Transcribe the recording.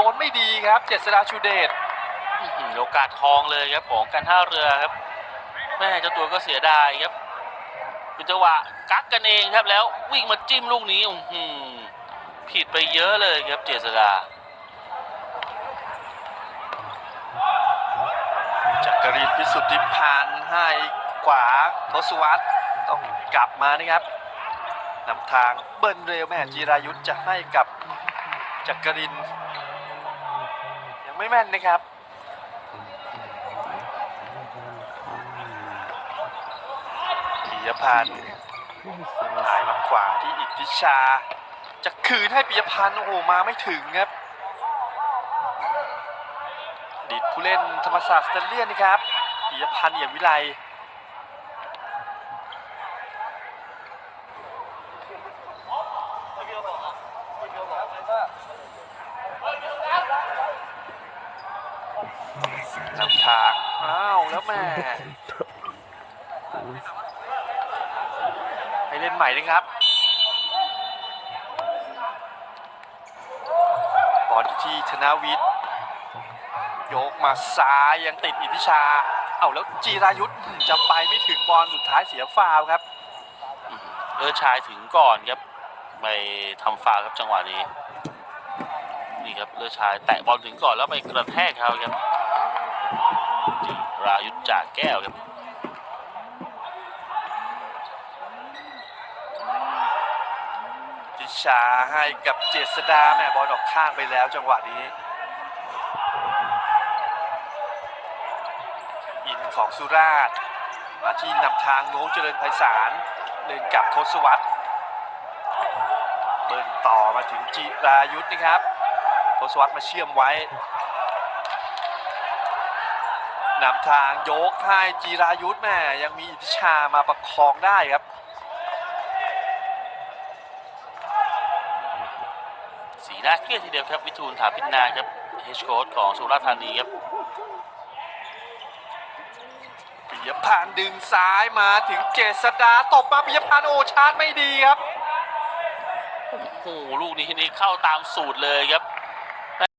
โดนไม่ดีครับ เจษดาชูเดชอื้อหือโอกาสทองเลยครับของการท่าเรือครับแม่เจ้าตัวก็เสียดายครับเป็นจังหวะกักกันเองครับแล้ววิ่งมาจิ้มลูกนี้อื้อหือผิดไปเยอะเลยครับเจษดาจักรินพิสุทธิพานให้ขวาทศวรรษต้องกลับมานะครับนำทางเบิ้ลเร็วแม่จีรายุทธจะให้กับจักรินยัง ไม่แม่นนะครับ ปิยพันธ์หายมาขวาที่อิทธิชา จะคืนให้ปิยพันธ์โอ้โหมาไม่ถึงครับดีตผู้เล่นธรรมศาสตร์สเตเลียนนะครับปิยพันธ์เอี่ยมวิไล นำทางอ้าวแล้วแม่ให้เล่นใหม่นะครับบอลที่ธนาวิทย์ยกมาซ้ายยังติดอิทธิชา เอาแล้วจีรายุทธจะไปไม่ถึงบอลสุดท้ายเสียฟาวครับเลือชายถึงก่อนครับไปทำฟาวครับจังหวะนี้ นี่ครับเลือชายแตะบอลถึงก่อนแล้วไปกระแทกเขาครับ รายุทธจากแก้วครับอิชาให้กับเจษดาแม่บอลออกข้างไปแล้วจังหวะนี้ อินของสุราษฎร์มาที่นำทางโน้เจริญไพศาลเล่นกับทศวรรษเบิร์นต่อมาถึงจิรายุทธ์นะครับทศวรรษมาเชื่อมไว้ นำทางโยกให้จีรายุทธ์แม่ยังมีอิทธิชามาประคองได้ครับ สีหน้าเครียดทีเดียวครับวิทูลถาพินนาครับเฮชโค้ชของสุราษฎร์ธานีครับปิยพานธ์ดึงซ้ายมาถึงเจษดาตบมาปิยพานธ์โอชาร์จไม่ดีครับโอ้โหลูกนี้นี่เข้าตามสูตรเลยครับ